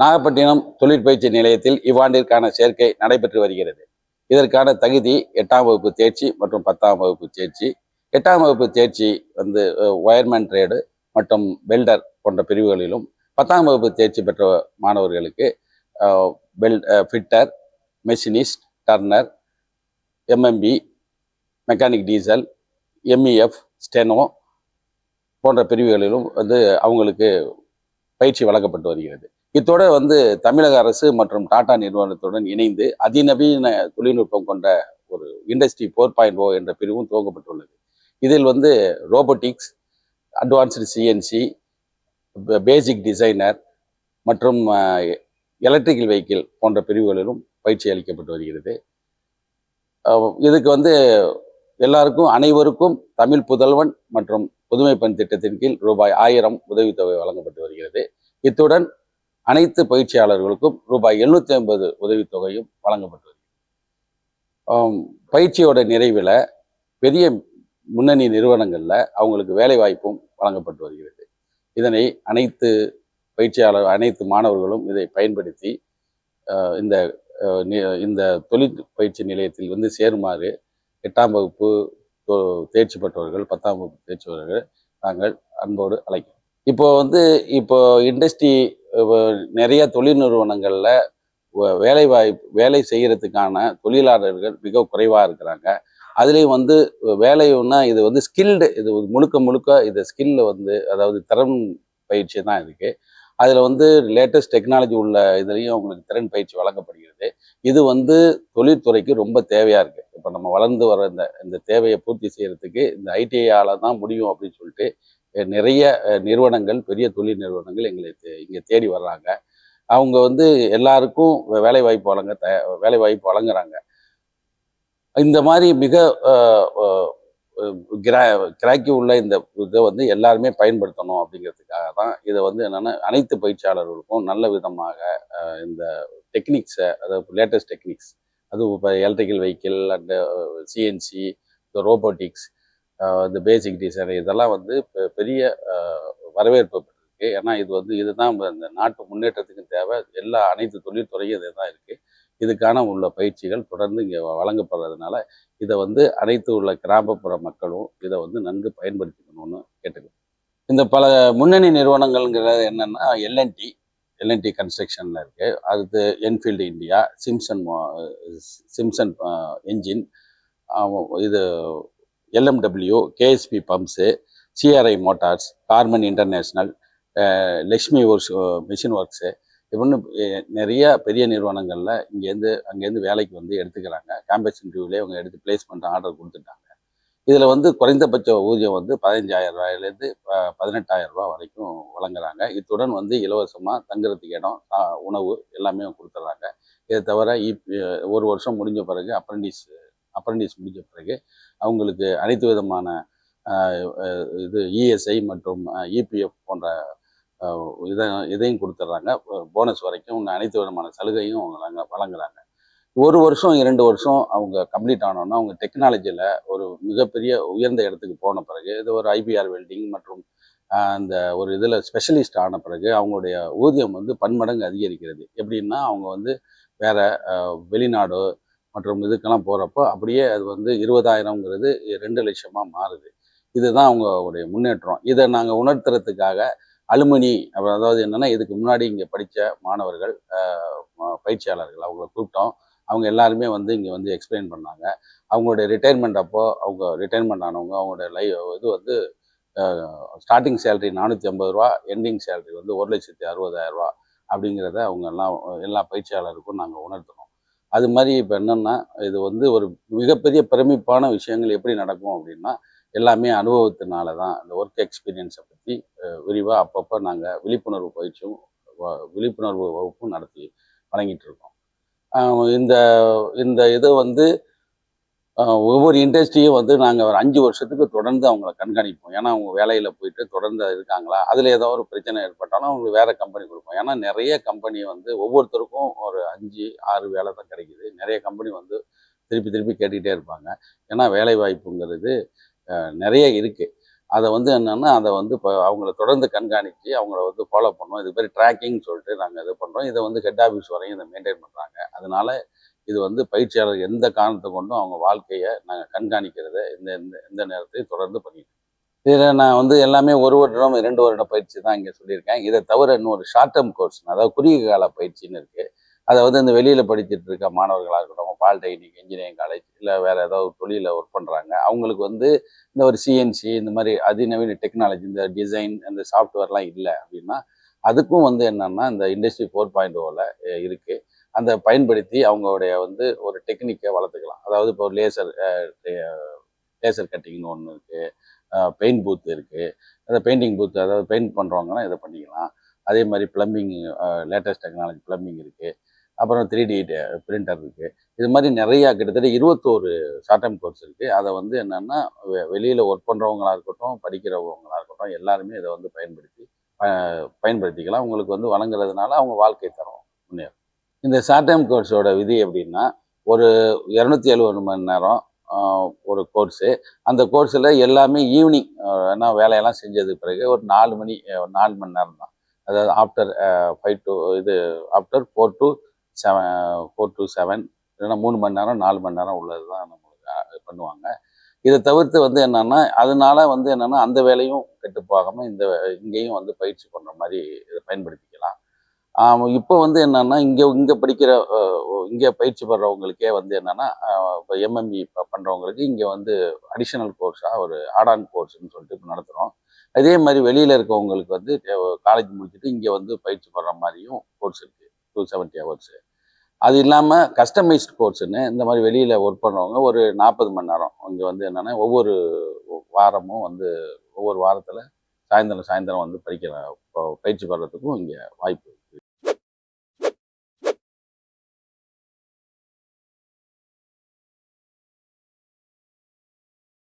நாகப்பட்டினம் தொழிற்பயிற்சி நிலையத்தில் இவ்வாண்டிற்கான சேர்க்கை நடைபெற்று வருகிறது. இதற்கான தகுதி எட்டாம் வகுப்பு தேர்ச்சி மற்றும் பத்தாம் வகுப்பு தேர்ச்சி. எட்டாம் வகுப்பு தேர்ச்சி வந்து ஒயர்மேன் ட்ரேடு மற்றும் வெல்டர் போன்ற பிரிவுகளிலும் பத்தாம் வகுப்பு தேர்ச்சி பெற்ற மாணவர்களுக்கு weld fitter machinist turner MMV mechanic diesel MEF steno போன்ற பிரிவுகளிலும் வந்து அவங்களுக்கு பயிற்சி வழங்கப்பட்டு வருகிறது. இத்தோடு வந்து தமிழக அரசு மற்றும் டாடா நிறுவனத்துடன் இணைந்து அதிநவீன தொழில்நுட்பம் கொண்ட ஒரு இண்டஸ்ட்ரி ஃபோர் பாயிண்ட் ஓ என்ற பிரிவும் துவங்கப்பட்டுள்ளது. இதில் வந்து robotics advanced CNC basic designer மற்றும் எலக்ட்ரிக்கல் வெஹிக்கிள் போன்ற பிரிவுகளிலும் பயிற்சி அளிக்கப்பட்டு வருகிறது. இதுக்கு வந்து எல்லாருக்கும் அனைவருக்கும் தமிழ் புதல்வன் மற்றும் புதுமை பெண் திட்டத்தின் கீழ் ரூபாய் ஆயிரம் உதவித்தொகை வழங்கப்பட்டு வருகிறது. இத்துடன் அனைத்து பயிற்சியாளர்களுக்கும் ரூபாய் எழுநூற்றி ஐம்பது உதவித்தொகையும் வழங்கப்பட்டு பயிற்சியோட நிறைவில் பெரிய முன்னணி நிறுவனங்களில் அவங்களுக்கு வேலை வாய்ப்பும் வழங்கப்பட்டு வருகிறது. இதனை அனைத்து பயிற்சியாளர் அனைத்து மாணவர்களும் இதை பயன்படுத்தி இந்த நி- இந்த தொழில் பயிற்சி நிலையத்தில் வந்து சேருமாறு எட்டாம் வகுப்பு தேர்ச்சி பெற்றவர்கள் பத்தாம் வகுப்பு தேர்ச்சி பெற்றவர்கள் நாங்கள் அன்போடு அழைக்கிறோம். இப்போ வந்து இப்போ இண்டஸ்ட்ரி நிறைய தொழில் நிறுவனங்களில் வேலை வாய்ப்பு வேலை செய்கிறதுக்கான தொழிலாளர்கள் மிக குறைவாக இருக்கிறாங்க. அதுலேயும் வந்து வேலைன்னா இது வந்து ஸ்கில்டு இது முழுக்க முழுக்க இது ஸ்கில்ல வந்து அதாவது திறன் பயிற்சி தான் இதுக்கு. அதில் வந்து லேட்டஸ்ட் டெக்னாலஜி உள்ள இதுலேயும் அவங்களுக்கு திறன் பயிற்சி வழங்கப்படுகிறது. இது வந்து தொழில்துறைக்கு ரொம்ப தேவையாக இருக்குது இப்போ நம்ம வளர்ந்து வர இந்த இந்த தேவையை பூர்த்தி செய்கிறதுக்கு இந்த ஐடிஐயால் தான் முடியும் அப்படின்னு சொல்லிட்டு நிறைய நிறுவனங்கள் பெரிய தொழில் நிறுவனங்கள் எங்களை தே- இங்கே தேடி வர்றாங்க. அவங்க வந்து எல்லாருக்கும் வேலை வாய்ப்பு வழங்க த வேலை வாய்ப்பு வழங்குறாங்க. இந்த மாதிரி மிக கிரா கிராக்கி உள்ள இந்த இதை வந்து எல்லாருமே பயன்படுத்தணும் அப்படிங்கிறதுக்காக தான் இதை வந்து என்னென்னா அனைத்து பயிற்சியாளர்களுக்கும் நல்ல விதமாக இந்த டெக்னிக்ஸை அதாவது லேட்டஸ்ட் டெக்னிக்ஸ் அதுவும் இப்போ electrical vehicle and CNC robotics இந்த பேசிக் டிசைன் இதெல்லாம் வந்து பெ- பெரிய வரவேற்பு பெற்றிருக்கு. ஏன்னா இது வந்து இதுதான் இந்த நாட்டு முன்னேற்றத்துக்கு தேவை. எல்லா அனைத்து தொழில்துறையும் இதுதான் இருக்குது இதுக்கான உள்ள பயிற்சிகள் தொடர்ந்து இங்கே வழங்கப்படுறதுனால இதை வந்து அனைத்து உள்ள கிராமப்புற மக்களும் இதை வந்து நன்கு பயன்படுத்திக்கணும்னு கேட்டுக்கிறோம். இந்த பல முன்னணி நிறுவனங்கள்ங்கிறது என்னென்னா எல்என்டி எல்என்டி கன்ஸ்ட்ரக்ஷனில் இருக்குது அடுத்து Enfield India Simpson Simpson engine இது LMW KSB pumps CRI motors common international Lakshmi works machine works இப்படின்னு நிறைய பெரிய நிறுவனங்களில் இங்கேருந்து அங்கேருந்து வேலைக்கு வந்து எடுத்துக்கிறாங்க. கேம்பஸ் இன்டர்வியூலேயே அவங்க எடுத்து பிளேஸ்மெண்ட் ஆர்டர் கொடுத்துட்டாங்க. இதில் வந்து குறைந்தபட்ச ஊதியம் வந்து பதினஞ்சாயிரம் ரூபாயிலேருந்து பதினெட்டாயிரம் ரூபா வரைக்கும் வழங்குறாங்க. இத்துடன் வந்து இலவசமாக தங்குறதுக்கு இடம் உணவு எல்லாமே கொடுத்துட்றாங்க இதை தவிர இப் ஒரு வருஷம் முடிஞ்ச பிறகு அப்ரண்டிஸ் அப்ரண்டிஸ் முடிஞ்ச பிறகு அவங்களுக்கு அனைத்து விதமான இது இஎஸ்ஐ மற்றும் இபிஎஃப் போன்ற இதை இதையும் கொடுத்துட்றாங்க. போனஸ் வரைக்கும் இன்னும் அனைத்து விதமான சலுகையும் அவங்க வழங்குறாங்க. ஒரு வருஷம் இரண்டு வருஷம் அவங்க கம்ப்ளீட் ஆனோன்னா அவங்க டெக்னாலஜியில் ஒரு மிகப்பெரிய உயர்ந்த இடத்துக்கு போன பிறகு இது ஒரு ஐபிஆர் வெல்டிங் மற்றும் அந்த ஒரு இதில் ஸ்பெஷலிஸ்ட் ஆன பிறகு அவங்களுடைய ஊதியம் வந்து பன்மடங்கு அதிகரிக்கிறது. எப்படின்னா அவங்க வந்து வேற வெளிநாடோ வெளிநாடு மற்றும் இதுக்கெல்லாம் போகிறப்போ அப்படியே அது வந்து இருபதாயிரங்கிறது ரெண்டு லட்சமாக மாறுது. இதுதான் அவங்களுடைய முன்னேற்றம். இதை நாங்கள் உணர்த்துறதுக்காக அலுமினி அப்புறம் அதாவது என்னென்னா இதுக்கு முன்னாடி இங்கே படித்த மாணவர்கள் பயிற்சியாளர்கள் அவங்கள கூப்பிட்டோம். அவங்க எல்லாருமே வந்து இங்கே வந்து எக்ஸ்பிளைன் பண்ணாங்க. அவங்களுடைய ரிட்டையர்மெண்ட் அப்போது அவங்க ரிட்டையர்மெண்ட் ஆனவங்க அவங்களுடைய லை இது வந்து ஸ்டார்டிங் சேலரி நானூற்றி ஐம்பது ரூபா எண்டிங் சேலரி வந்து ஒரு லட்சத்தி அறுபதாயிரம் ரூபா அப்படிங்கிறத அவங்க எல்லாம் எல்லா பயிற்சியாளருக்கும் நாங்கள் உணர்த்தணும். அது மாதிரி இப்போ என்னென்னா இது வந்து ஒரு மிகப்பெரிய பிரமிப்பான விஷயங்கள் எப்படி நடக்கும் அப்படின்னா எல்லாமே அனுபவத்தினால தான் இந்த ஒர்க் எக்ஸ்பீரியன்ஸை பற்றி விரிவாக அப்பப்போ நாங்கள் விழிப்புணர்வு பயிற்சியும் வ- விழிப்புணர்வு வகுப்பும் நடத்தி வழங்கிட்டு இருக்கோம். இந்த இந்த இது வந்து ஒவ்வொரு இண்டஸ்ட்ரியும் வந்து நாங்கள் ஒரு அஞ்சு வருஷத்துக்கு தொடர்ந்து அவங்கள கண்காணிப்போம். ஏன்னா அவங்க வேலையில் போயிட்டு தொடர்ந்து இருக்காங்களா அதில் ஏதோ ஒரு பிரச்சனை ஏற்பட்டாலும் அவங்களுக்கு வேறு கம்பெனி கொடுப்போம். ஏன்னா நிறைய கம்பெனி வந்து ஒவ்வொருத்தருக்கும் ஒரு அஞ்சு ஆறு வேலை தான் கிடைக்குது. நிறைய கம்பெனி வந்து திருப்பி திருப்பி கேட்டுக்கிட்டே இருப்பாங்க. ஏன்னா வேலை வாய்ப்புங்கிறது நிறைய இருக்குது அதை வந்து என்னென்னா அதை வந்து இப்போ அவங்கள தொடர்ந்து கண்காணித்து அவங்கள வந்து ஃபாலோ பண்ணோம். இது பேர் ட்ராக்கிங் சொல்லிட்டு நாங்கள் இது பண்ணுறோம் இதை வந்து ஹெட் ஆஃபீஸ் வரையும் இதை மெயின்டைன் பண்ணுறாங்க அதனால் இது வந்து பயிற்சியாளர் எந்த காரணத்தை கொண்டும் அவங்க வாழ்க்கையை நாங்கள் கண்காணிக்கிறத இந்த இந்த இந்த நேரத்தையும் தொடர்ந்து பண்ணிட்டு இதில் நான் வந்து எல்லாமே ஒரு வருடம் இரண்டு வருட பயிற்சி தான் இங்கே சொல்லியிருக்கேன். இதை தவிர இன்னொரு ஷார்ட் டேர்ம் கோர்ஸ் அதாவது குறுகிய கால பயிற்சின்னு இருக்குது அதை வந்து இந்த வெளியில் படிச்சுட்டு இருக்க மாணவர்களாக இருக்கட்டும் பாலிடெக்னிக் இன்ஜினியரிங் காலேஜ் இல்லை வேறு ஏதாவது தொழிலில் ஒர்க் பண்ணுறாங்க அவங்களுக்கு வந்து இந்த ஒரு சிஎன்சி இந்த மாதிரி அதிநவீன டெக்னாலஜி இந்த டிசைன் இந்த சாஃப்ட்வேர்லாம் இல்லை அப்படின்னா அதுக்கும் வந்து என்னென்னா இந்த இண்டஸ்ட்ரி ஃபோர் பாயிண்ட் ஓவில் இருக்குது அந்த பயன்படுத்தி அவங்களுடைய வந்து ஒரு டெக்னிக்கை வளர்த்துக்கலாம். அதாவது இப்போ லேசர் லேசர் கட்டிங்னு ஒன்று இருக்குது பெயிண்ட் பூத் இருக்குது அந்த பெயிண்டிங் பூத் அதாவது பெயிண்ட் பண்ணுறவங்கன்னா இதை பண்ணிக்கலாம். அதே மாதிரி ப்ளம்பிங் லேட்டஸ்ட் டெக்னாலஜி ப்ளம்பிங் இருக்குது அப்புறம் த்ரீ டி பிரிண்டர் இருக்குது இது மாதிரி நிறையா கிட்டத்தட்ட இருபத்தோரு ஷார்ட் டைம் கோர்ஸ் இருக்குது அதை வந்து என்னென்னா வெளியில் ஒர்க் பண்ணுறவங்களா இருக்கட்டும் படிக்கிறவங்களா இருக்கட்டும் எல்லாருமே இதை வந்து பயன்படுத்தி ப- பயன்படுத்திக்கலாம். உங்களுக்கு வந்து வழங்குறதுனால அவங்க வாழ்க்கை தரம் முன்னேறும். இந்த ஷார்ட் டைம் கோர்ஸோட விதி எப்படின்னா ஒரு இரநூத்தி எழுபது மணி நேரம் ஒரு கோர்ஸு அந்த கோர்ஸில் எல்லாமே ஈவினிங் என்ன வேலையெல்லாம் செஞ்சதுக்கு பிறகு ஒரு நாலு மணி நாலு மணி நேரம் தான். அதாவது ஆஃப்டர் ஃபைவ் டு இது after four to seven four to seven இல்லைன்னா மூணு மணி நேரம் நாலு மணி நேரம் உள்ளது தான் நம்மளுக்கு பண்ணுவாங்க. இதை தவிர்த்து வந்து என்னென்னா அதனால வந்து என்னென்னா அந்த வேலையும் கெட்டு போகாமல் இந்த இங்கேயும் வந்து பயிற்சி பண்ணுற மாதிரி இதை பயன்படுத்திக்கலாம். இப்போ வந்து என்னென்னா இங்கே இங்கே படிக்கிற இங்கே பயிற்சி பெறவங்களுக்கே வந்து என்னென்னா இப்போ எம்எம்இ பண்ணுறவங்களுக்கு இங்கே வந்து அடிஷனல் கோர்ஸாக ஒரு ஆடான் கோர்ஸ்ன்னு சொல்லிட்டு இப்போ நடத்துகிறோம் அதே மாதிரி வெளியில் இருக்கவங்களுக்கு வந்து காலேஜ் முடிச்சுட்டு இங்கே வந்து பயிற்சி பெற மாதிரியும் கோர்ஸ் இருக்குது டூ செவன்ட்டி ஹவர்ஸு அது இல்லாமல் கஸ்டமைஸ்ட் கோர்ஸ்னு இந்த மாதிரி வெளியில் ஒர்க் பண்ணுறவங்க ஒரு நாற்பது மணி நேரம். இங்கே வந்து என்னென்னா ஒவ்வொரு வாரமும் வந்து ஒவ்வொரு வாரத்தில் சாயந்தரம் சாயந்தரம் வந்து படிக்கிற பயிற்சி பெறத்துக்கும் இங்கே வாய்ப்பு